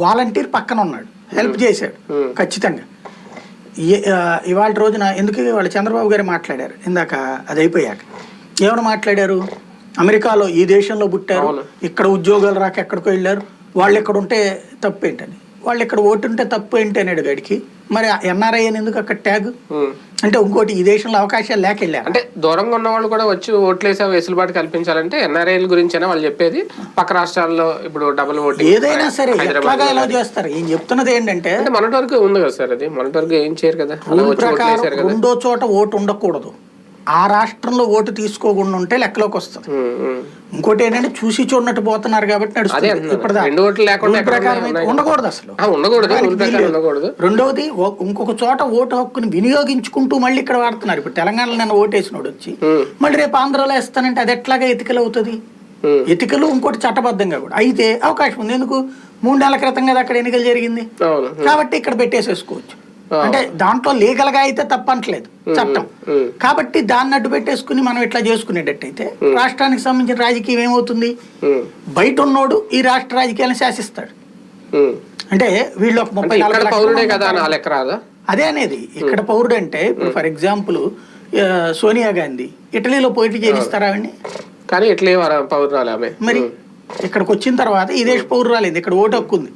Volunteer పక్కన ఉన్నాడు help చేశాడు. ఖచ్చితంగా. ఏ- ఆ, ఇవాళ రోజున ఎందుకు వాళ్ళు చంద్రబాబు గారు మాట్లాడారు? ఇందాక అది అయిపోయాక ఏమైనా మాట్లాడారు? అమెరికాలో ఈ దేశంలో పుట్టారు. ఇక్కడ ఉద్యోగాలు రాక ఎక్కడికో వెళ్ళారు. వాళ్ళు ఇక్కడ ఉంటే తప్పు ఏంటని వాళ్ళు ఇక్కడ ఓటు ఉంటే తప్పు ఏంటి అనేడు గడికి. మరి ఎన్ఆర్ఐ అని ఎందుకు అక్కడ ట్యాగ్. అంటే ఇంకోటి ఈ దేశంలో అవకాశాలు లేక వెళ్ళారు అంటే దూరంగా ఉన్న వాళ్ళు కూడా వచ్చి ఓట్లేసే వెసులుబాటు కల్పించాలంటే ఎన్ఆర్ఐల గురించేనా వాళ్ళు చెప్పేది? పక్క రాష్ట్రాల్లో ఇప్పుడు డబుల్ ఓటింగ్ ఏదైనా సరే ఎట్లాగా ఎలా చేస్తారు? ఏం చెప్తున్నది ఏంటంటే అంటే మొన్నటి వరకు ఉంది కదా సార్ అది. మొన్నటి వరకు ఏం చేయరు కదా. రెండో చోట ఓటు ఉండకూడదు. ఆ రాష్ట్రంలో ఓటు తీసుకోకుండా ఉంటే లెక్కలోకి వస్తుంది. ఇంకోటి ఏంటంటే చూసి చూడనట్టు పోతున్నారు కాబట్టి నడుస్తుంది ప్రకారం? ఉండకూడదు అసలు. ఉండకూడదు రెండవది ఇంకొక చోట ఓటు హక్కుని వినియోగించుకుంటూ మళ్ళీ ఇక్కడ వాడుతున్నారు. ఇప్పుడు తెలంగాణలో నన్ను ఓటేసినోడు వచ్చి మళ్ళీ రేపు ఆంధ్రాలో వేస్తానంటే అది ఎట్లాగా ఎతికలు అవుతుంది. ఎతికలు ఇంకోటి చట్టబద్ధంగా కూడా. అయితే అవకాశం ఉంది. ఎందుకు? మూడు నెలల క్రితం కదా అక్కడ ఎన్నికలు జరిగింది. కాబట్టి ఇక్కడ పెట్టేసేసుకోవచ్చు. అంటే దాంట్లో లీగల్గా అయితే తప్పట్లేదు చట్టం. కాబట్టి దాన్ని అడ్డు పెట్టేసుకుని మనం ఇట్లా చేసుకునేటట్టయితే రాష్ట్రానికి సంబంధించిన రాజకీయం ఏమవుతుంది? బయట ఉన్నోడు ఈ రాష్ట్ర రాజకీయాలను శాసిస్తాడు. అంటే వీళ్ళు ఒక ముప్పై అదే అనేది. ఇక్కడ పౌరుడు అంటే ఇప్పుడు ఫర్ ఎగ్జాంపుల్ సోనియా గాంధీ. ఇటలీలో పోటీ చేయిస్తారా ఆవిడ్ని కానీ ఇట్లే పౌరురాలు ఆమె. మరి ఇక్కడికి వచ్చిన తర్వాత ఈ దేశ పౌరురాలేదు. ఇక్కడ ఓటు హక్కు ఉంది.